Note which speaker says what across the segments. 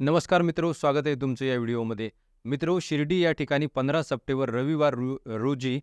Speaker 1: नमस्कार मित्रो स्वागत आहे तुमचं या व्हिडिओमध्ये. मित्रो शिर्डी या ठिकाणी पंधरा सप्टेंबर रविवार रो रोजी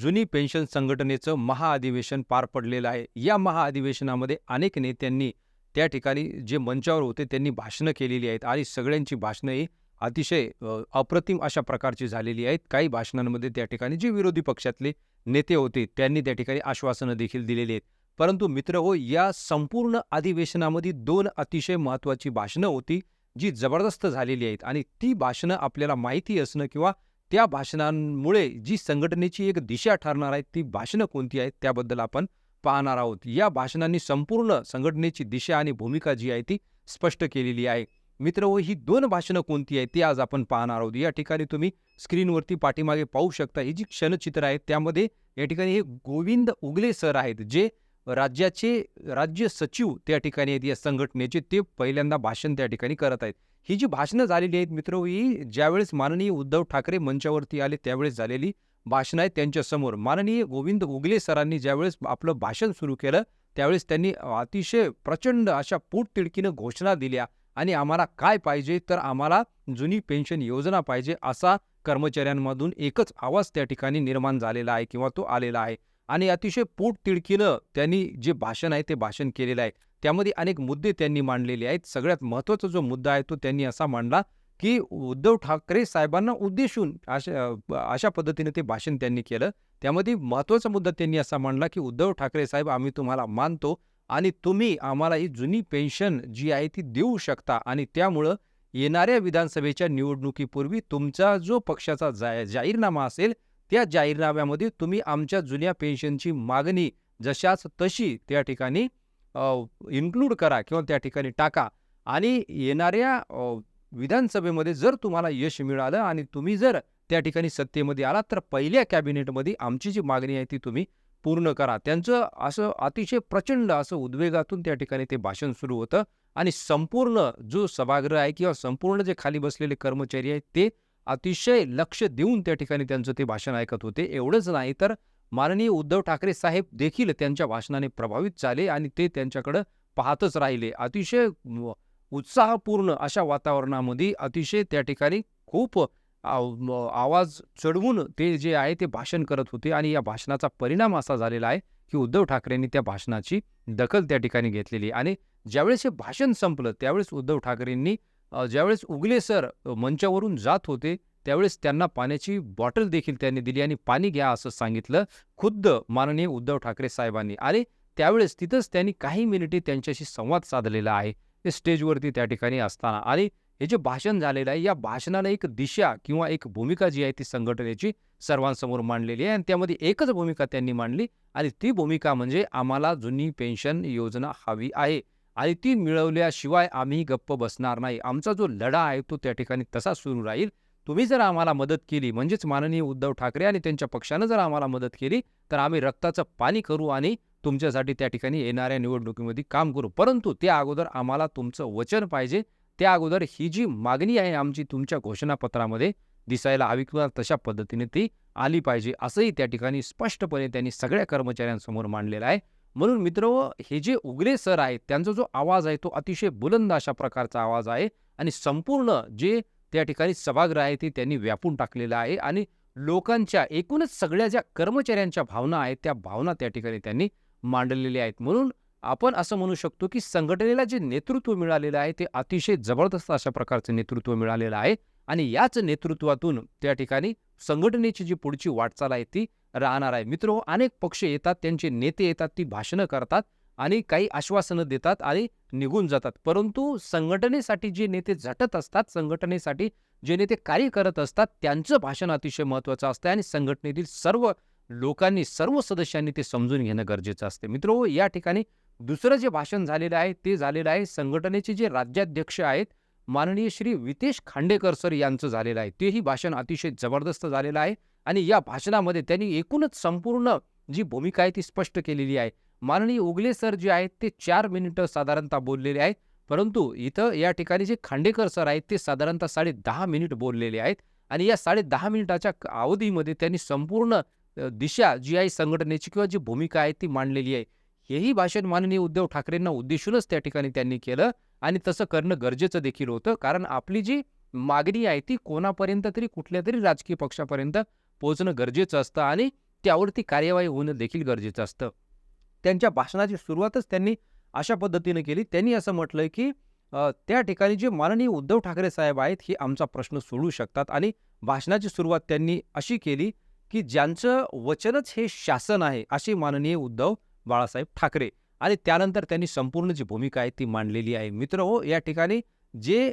Speaker 1: जुनी पेन्शन संघटनेचं महाअधिवेशन पार पडलेलं आहे. या महाअधिवेशनामध्ये अनेक नेत्यांनी त्या ठिकाणी जे मंचावर होते त्यांनी भाषणं केलेली आहेत आणि सगळ्यांची भाषणं ही अतिशय अप्रतिम अशा प्रकारची झालेली आहेत. काही भाषणांमध्ये त्या ठिकाणी जे विरोधी पक्षातले नेते होते त्यांनी त्या ठिकाणी आश्वासनं देखील दिलेली आहेत. परंतु मित्र हो या संपूर्ण अधिवेशनामध्ये दोन अतिशय महत्त्वाची भाषणं होती जी जबरदस्त झालेली आहेत. आणि ती भाषणं आपल्याला माहिती असणं किंवा त्या भाषणांमुळे जी संघटनेची एक दिशा ठरणार आहे ती भाषणं कोणती आहेत त्याबद्दल आपण पाहणार आहोत. या भाषणांनी संपूर्ण संघटनेची दिशा आणि भूमिका जी आहे ती स्पष्ट केलेली आहे. मित्र हो ही दोन भाषणं कोणती आहेत ती आज आपण पाहणार आहोत. या ठिकाणी तुम्ही स्क्रीनवरती पाठीमागे पाहू शकता ही जी क्षणचित्र आहेत त्यामध्ये या ठिकाणी हे गोविंद उगले सर आहेत जे राज्याचे राज्य सचिव त्या ठिकाणी आहेत या संघटनेचे ते पहिल्यांदा भाषण त्या ठिकाणी करत आहेत. ही जी भाषणं झालेली आहेत मित्र ही ज्यावेळेस माननीय उद्धव ठाकरे मंचावरती आले त्यावेळेस झालेली भाषणं आहेत त्यांच्यासमोर. माननीय गोविंद उगले सरांनी ज्यावेळेस आपलं भाषण सुरू केलं त्यावेळेस त्यांनी अतिशय प्रचंड अशा पोटतिडकीनं घोषणा दिल्या आणि आम्हाला काय पाहिजे तर आम्हाला जुनी पेन्शन योजना पाहिजे असा कर्मचाऱ्यांमधून एकच आवाज त्या ठिकाणी निर्माण झालेला आहे किंवा तो आलेला आहे. आणि अतिशय पोटतिडकीनं त्यांनी जे भाषण आहे ते भाषण केलेलं आहे. त्यामध्ये अनेक मुद्दे त्यांनी मांडलेले आहेत. सगळ्यात महत्त्वाचा जो मुद्दा आहे तो त्यांनी असा मांडला की उद्धव ठाकरे साहेबांना उद्देशून अशा अशा पद्धतीने ते भाषण त्यांनी केलं. त्यामध्ये महत्त्वाचा मुद्दा त्यांनी असा मांडला की उद्धव ठाकरे साहेब आम्ही तुम्हाला मानतो आणि तुम्ही आम्हाला ही जुनी पेन्शन जी आहे ती देऊ शकता आणि त्यामुळं येणाऱ्या विधानसभेच्या निवडणुकीपूर्वी तुमचा जो पक्षाचा जा जाहीरनामा असेल त्या जाहीरनाम्यामध्ये तुम्ही आमच्या जुन्या पेन्शनची मागणी जशाच तशी त्या ठिकाणी इन्क्लूड करा किंवा त्या ठिकाणी टाका. आणि येणाऱ्या विधानसभेमध्ये जर तुम्हाला यश मिळालं आणि तुम्ही जर त्या ठिकाणी सत्तेमध्ये आलात तर पहिल्या कॅबिनेटमध्ये आमची जी मागणी आहे ती तुम्ही पूर्ण करा. त्यांचं असं अतिशय प्रचंड असं उद्वेगातून त्या ठिकाणी ते भाषण सुरू होतं. आणि संपूर्ण जो सभागृह आहे किंवा संपूर्ण जे खाली बसलेले कर्मचारी आहेत ते अतिशय लक्ष देऊन त्या ठिकाणी त्यांचं ते भाषण ऐकत होते. एवढंच नाही तर माननीय उद्धव ठाकरे साहेब देखील त्यांच्या भाषणाने प्रभावित झाले आणि ते त्यांच्याकडं पाहतच राहिले. अतिशय उत्साहपूर्ण अशा वातावरणामध्ये अतिशय त्या ठिकाणी खूप आवाज चढवून ते जे आहे ते भाषण करत होते आणि या भाषणाचा परिणाम असा झालेला आहे की उद्धव ठाकरेंनी त्या भाषणाची दखल त्या ठिकाणी घेतलेली आणि ज्यावेळेस हे भाषण संपलं त्यावेळेस उद्धव ठाकरेंनी ज्यावेळेस उगले सर मंचावरून जात होते त्यावेळेस त्यांना पाण्याची बॉटल देखील त्यांनी दिली आणि पाणी घ्या असं सांगितलं खुद्द माननीय उद्धव ठाकरे साहेबांनी. आणि त्यावेळेस तिथंच त्यांनी काही मिनिटे त्यांच्याशी संवाद साधलेला आहे. ते स्टेजवरती त्या ठिकाणी असताना. आणि हे जे भाषण झालेलं आहे या भाषणाला एक दिशा किंवा एक भूमिका जी आहे ती संघटनेची सर्वांसमोर मांडलेली आहे आणि त्यामध्ये एकच भूमिका त्यांनी मांडली आणि ती भूमिका म्हणजे आम्हाला जुनी पेन्शन योजना हवी आहे. आणि ती मिळवल्याशिवाय आम्ही गप्प बसणार नाही. आमचा जो लढा आहे तो त्या ठिकाणी तसा सुरू राहील. तुम्ही जर आम्हाला मदत केली म्हणजेच माननीय उद्धव ठाकरे आणि त्यांच्या पक्षानं जर आम्हाला मदत केली तर आम्ही रक्ताचं पाणी करू आणि तुमच्यासाठी त्या ठिकाणी येणाऱ्या निवडणुकीमध्ये काम करू. परंतु त्या अगोदर आम्हाला तुमचं वचन पाहिजे. त्या अगोदर ही जी मागणी आहे आमची तुमच्या घोषणापत्रामध्ये दिसायला हवी किंवा तशा पद्धतीने ती आली पाहिजे असंही त्या ठिकाणी स्पष्टपणे त्यांनी सगळ्या कर्मचाऱ्यांसमोर मांडलेलं आहे. म्हणून मित्र हे जे उगले सर आहेत त्यांचा जो आवाज आहे तो अतिशय बुलंद अशा प्रकारचा आवाज आहे आणि संपूर्ण जे त्या ठिकाणी सभागृह आहे ते त्यांनी व्यापून टाकलेलं आहे आणि लोकांच्या एकूणच सगळ्या ज्या कर्मचाऱ्यांच्या भावना आहेत त्या भावना त्या ठिकाणी त्यांनी मांडलेल्या आहेत. म्हणून आपण असं म्हणू शकतो की संघटनेला जे नेतृत्व मिळालेलं आहे ते अतिशय जबरदस्त अशा प्रकारचं नेतृत्व मिळालेलं आहे आणि याच नेतृत्वातून त्या ठिकाणी संघटनेची जी पुढची वाटचाल आहे ती राहणार आहे. मित्र हो, अनेक पक्ष येतात त्यांचे नेते येतात ती भाषणं करतात आणि काही आश्वासनं देतात आणि निघून जातात. परंतु संघटनेसाठी जे नेते झटत असतात संघटनेसाठी जे नेते कार्य करत असतात त्यांचं भाषण अतिशय महत्त्वाचं असतं आणि संघटनेतील सर्व लोकांनी सर्व सदस्यांनी ते समजून घेणं गरजेचं असते. मित्रो हो, या ठिकाणी दुसरं जे भाषण झालेलं आहे ते झालेलं आहे संघटनेचे जे राज्याध्यक्ष आहेत माननीय श्री वितेश खांडेकर सर यांचं झालेलं आहे. तेही भाषण अतिशय जबरदस्त झालेलं आहे आणि या भाषणामध्ये त्यांनी एकूणच संपूर्ण जी भूमिका आहे ती स्पष्ट केलेली आहे. माननीय उगले सर जे आहेत ते चार मिनिटं साधारणतः बोललेले आहेत. परंतु इथं या ठिकाणी जे खांडेकर सर आहेत ते साधारणतः साडे दहा मिनिट बोललेले आहेत आणि या साडे दहा मिनिटाच्या अवधीमध्ये त्यांनी संपूर्ण दिशा जी आहे संघटनेची किंवा जी भूमिका आहे ती मांडलेली आहे. हेही भाषण माननीय उद्धव ठाकरेंना उद्देशूनच त्या ठिकाणी त्यांनी केलं आणि तसं करणं गरजेचं देखील होतं. कारण आपली जी मागणी आहे ती कोणापर्यंत तरी कुठल्या तरी राजकीय पक्षापर्यंत पोहोचणं गरजेचं असतं आणि त्यावरती कार्यवाही होणं देखील गरजेचं असतं. त्यांच्या भाषणाची सुरुवातच त्यांनी अशा पद्धतीने केली. त्यांनी असं म्हटलंय की त्या ठिकाणी जे माननीय उद्धव ठाकरे साहेब आहेत हे आमचा प्रश्न सोडू शकतात आणि भाषणाची सुरुवात त्यांनी अशी केली की ज्यांचं वचनच हे शासन आहे असे माननीय उद्धव बाळासाहेब ठाकरे. आणि त्यानंतर त्यांनी संपूर्ण जी भूमिका आहे ती मांडलेली आहे. मित्र हो या ठिकाणी जे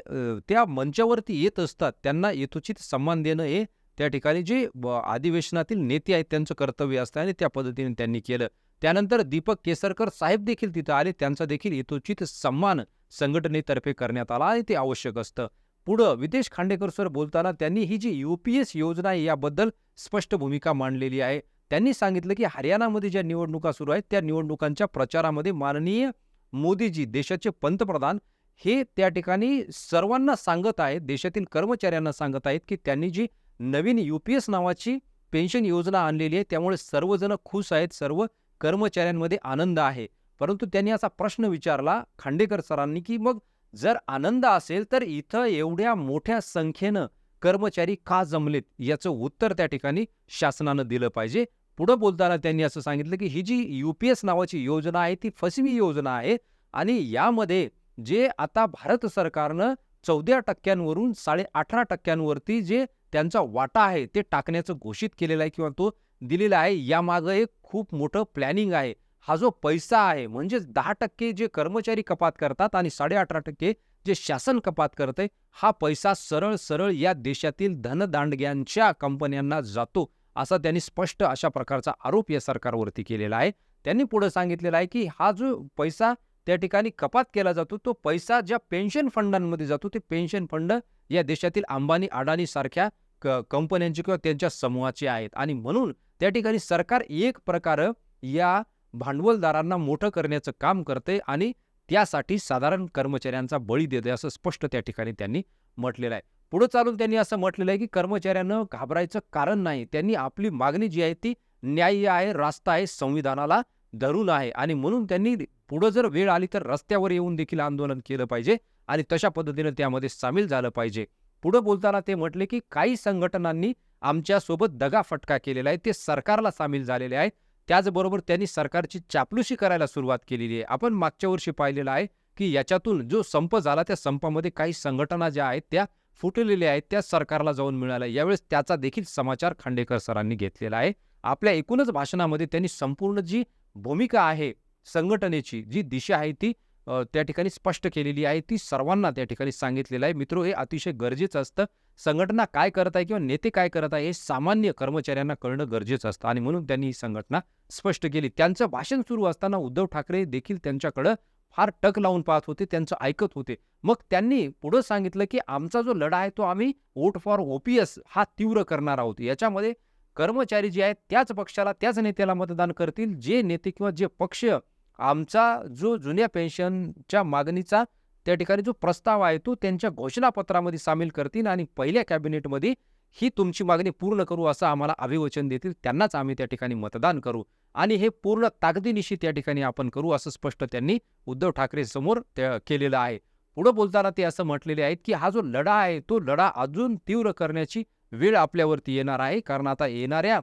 Speaker 1: त्या मंचावरती येत असतात त्यांना यथोचित सन्मान देणं हे त्या ठिकाणी जे अधिवेशनातील नेते आहेत त्यांचं कर्तव्य असतं आणि त्या पद्धतीने त्यांनी केलं. त्यानंतर दीपक केसरकर साहेब देखील तिथं आले. त्यांचा देखील यथोचित सन्मान संघटनेतर्फे करण्यात आला आणि ते आवश्यक असतं. पुढं विदेश खांडेकर सर बोलताना त्यांनी ही जी युपीएस योजना आहे याबद्दल स्पष्ट भूमिका मांडलेली आहे. त्यांनी सांगितलं की हरियाणामध्ये ज्या निवडणुका सुरू आहेत त्या निवडणुकांच्या प्रचारामध्ये माननीय मोदीजी देशाचे पंतप्रधान हे त्या ठिकाणी सर्वांना सांगत आहेत देशातील कर्मचाऱ्यांना सांगत आहेत की त्यांनी जी नवीन यू पी एस नावाची पेन्शन योजना आणलेली आहे त्यामुळे सर्वजण खुश आहेत सर्व कर्मचाऱ्यांमध्ये आनंद आहे. परंतु त्यांनी असा प्रश्न विचारला खांडेकर सरांनी की मग जर आनंद असेल तर इथं एवढ्या मोठ्या संख्येनं कर्मचारी का जमलेत? याचं उत्तर त्या ठिकाणी शासनानं दिलं पाहिजे. पुढं बोलताना त्यांनी असं सांगितलं की ही जी यू पी एस नावाची योजना आहे ती फसवी योजना आहे आणि यामध्ये जे आता भारत सरकारनं चौदा टक्क्यांवरून साडे अठरा टक्क्यांवरती जे त्यांचा वाटा आहे ते टाकण्याचं घोषित केलेलं आहे किंवा तो दिलेला आहे यामागं एक खूप मोठं प्लॅनिंग आहे. हा जो पैसा आहे म्हणजे दहा टक्के जे कर्मचारी कपात करतात आणि साडे अठरा टक्के जे शासन कपात करते हा पैसा सरळ सरळ या देशातील धनदांडग्यांच्या कंपन्यांना जातो. असा त्यांनी स्पष्ट अशा प्रकारचा आरोप या सरकारवरती केलेला आहे. त्यांनी पुढे सांगितलेला आहे की हा जो पैसा त्या ठिकाणी कपात केला जातो तो पैसा ज्या पेन्शन फंडांमध्ये जातो ते पेन्शन फंड या देशातील अंबानी अडाणी सारख्या क कंपन्यांचे किंवा त्यांच्या समूहाचे आहेत. आणि म्हणून त्या ठिकाणी सरकार एक प्रकार या भांडवलदारांना मोठं करण्याचं काम करते आणि त्यासाठी साधारण कर्मचाऱ्यांचा बळी देते असं स्पष्ट त्या ठिकाणी त्यांनी म्हटलेलं आहे. पुढं चालून त्यांनी असं म्हटलेलं आहे की कर्मचाऱ्यांना घाबरायचं कारण नाही. त्यांनी आपली मागणी जी आहे ती न्याय्य आहे रास्ता आहे संविधानाला धरून आहे. आणि म्हणून त्यांनी पुढं जर वेळ आली तर रस्त्यावर येऊन देखील आंदोलन केलं पाहिजे आणि तशा पद्धतीनं त्यामध्ये सामील झालं पाहिजे. पुढं बोलताना ते म्हटले की काही संघटनांनी आमच्यासोबत दगा फटका केलेला आहे. ते सरकारला सामील झालेले आहेत त्याचबरोबर त्यांनी सरकारची चापलुशी करायला सुरुवात केलेली आहे. आपण मागच्या वर्षी पाहिलेलं आहे की याच्यातून जो संप झाला त्या संपामध्ये काही संघटना ज्या आहेत त्या फुटलेल्या आहेत त्या सरकारला जाऊन मिळाल्या यावेळेस त्याचा देखील समाचार खांडेकर सरांनी घेतलेला आहे. आपल्या एकूणच भाषणामध्ये त्यांनी संपूर्ण जी भूमिका आहे संघटनेची जी दिशा आहे ती त्या ठिकाणी स्पष्ट केलेली आहे. ती सर्वांना त्या ठिकाणी सांगितलेलं आहे. मित्रो हे अतिशय गरजेचं असतं. संघटना काय करत आहे किंवा नेते काय करत आहे हे सामान्य कर्मचाऱ्यांना कळणं गरजेचं असतं. आणि म्हणून त्यांनी ही संघटना स्पष्ट केली. त्यांचं भाषण सुरू असताना उद्धव ठाकरे देखील त्यांच्याकडं फार टक लावून पाहत होते त्यांचं ऐकत होते. मग त्यांनी पुढं सांगितलं की आमचा जो लढा आहे तो आम्ही वोट फॉर ओपीएस हा तीव्र करणार आहोत. याच्यामध्ये कर्मचारी जे आहेत त्याच पक्षाला त्याच नेत्याला मतदान करतील. जे नेते किंवा जे पक्ष आमचा जो जुन्या पेन्शनच्या मागणीचा त्या ठिकाणी जो प्रस्ताव आहे तो त्यांच्या घोषणापत्रामध्ये सामील करतील आणि पहिल्या कॅबिनेटमध्ये ही तुमची मागणी पूर्ण करू असं आम्हाला अभिवचन देतील. त्यांनाच आम्ही त्या ठिकाणी मतदान करू आणि हे पूर्ण ताकदीनिशी त्या ठिकाणी आपण करू असं स्पष्ट त्यांनी उद्धव ठाकरे समोर केलेलं आहे. पुढं बोलताना ते असं म्हटलेले आहेत की हा जो लढा आहे तो लढा अजून तीव्र करण्याची वेळ आपल्यावरती येणार आहे. कारण आता येणाऱ्या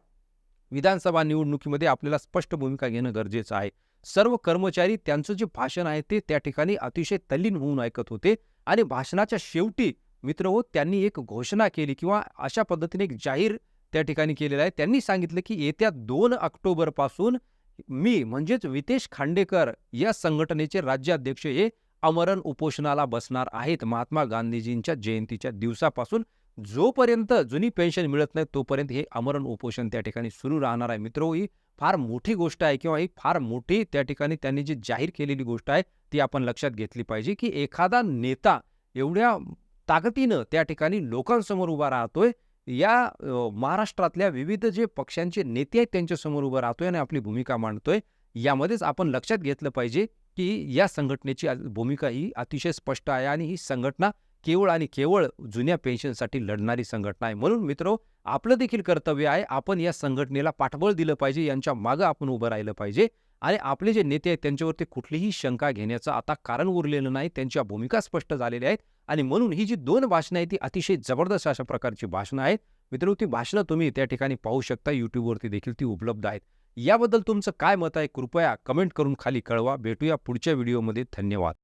Speaker 1: विधानसभा निवडणुकीमध्ये आपल्याला स्पष्ट भूमिका घेणं गरजेचं आहे. सर्व कर्मचारी त्यांचं जे भाषण आहे ते त्या ठिकाणी अतिशय तल्लीन होऊन ऐकत होते आणि भाषणाच्या शेवटी मित्र हो त्यांनी एक घोषणा केली किंवा अशा पद्धतीने एक जाहीर त्या ठिकाणी केलेला आहे. त्यांनी सांगितलं की येत्या दोन ऑक्टोबरपासून मी म्हणजेच वितेश खांडेकर या संघटनेचे राज्याध्यक्ष हे अमरण उपोषणाला बसणार आहेत. महात्मा गांधीजींच्या जयंतीच्या दिवसापासून जोपर्यंत जुनी पेन्शन मिळत नाही तोपर्यंत हे अमरण उपोषण त्या ठिकाणी सुरू राहणार आहे. मित्र हो, ही फार मोठी गोष्ट आहे किंवा ही फार मोठी त्या ठिकाणी त्यांनी जी जाहीर केलेली गोष्ट आहे ती आपण लक्षात घेतली पाहिजे की एखादा नेता एवढ्या ताकदीनं त्या ठिकाणी लोकांसमोर उभा राहतोय. या महाराष्ट्रातल्या विविध जे पक्षांचे नेते आहेत त्यांच्यासमोर उभं राहतोय आणि आपली भूमिका मांडतोय. यामध्येच आपण लक्षात घेतलं पाहिजे की या संघटनेची भूमिका ही अतिशय स्पष्ट आहे आणि ही संघटना केवळ आणि केवळ जुन्या पेन्शनसाठी लढणारी संघटना आहे. म्हणून मित्रो आपलं देखील कर्तव्य आहे आपण या संघटनेला पाठबळ दिलं पाहिजे यांच्या मागं आपण उभं राहिलं पाहिजे आणि आपले जे नेते आहेत त्यांच्यावरती कुठलीही शंका घेण्याचं आता कारण उरलेलं नाही. त्यांच्या भूमिका स्पष्ट झालेल्या आहेत. आणि म्हणून ही जी दोन भाषणं आहेत ती अतिशय जबरदस्त अशा प्रकारची भाषणं आहेत. मित्रांनो ती भाषणं तुम्ही त्या ठिकाणी पाहू शकता. यूट्यूबवरती देखील ती उपलब्ध आहेत. याबद्दल तुमचं काय मत आहे? कृपया कमेंट करून खाली कळवा. भेटूया पुढच्या व्हिडिओमध्ये धन्यवाद.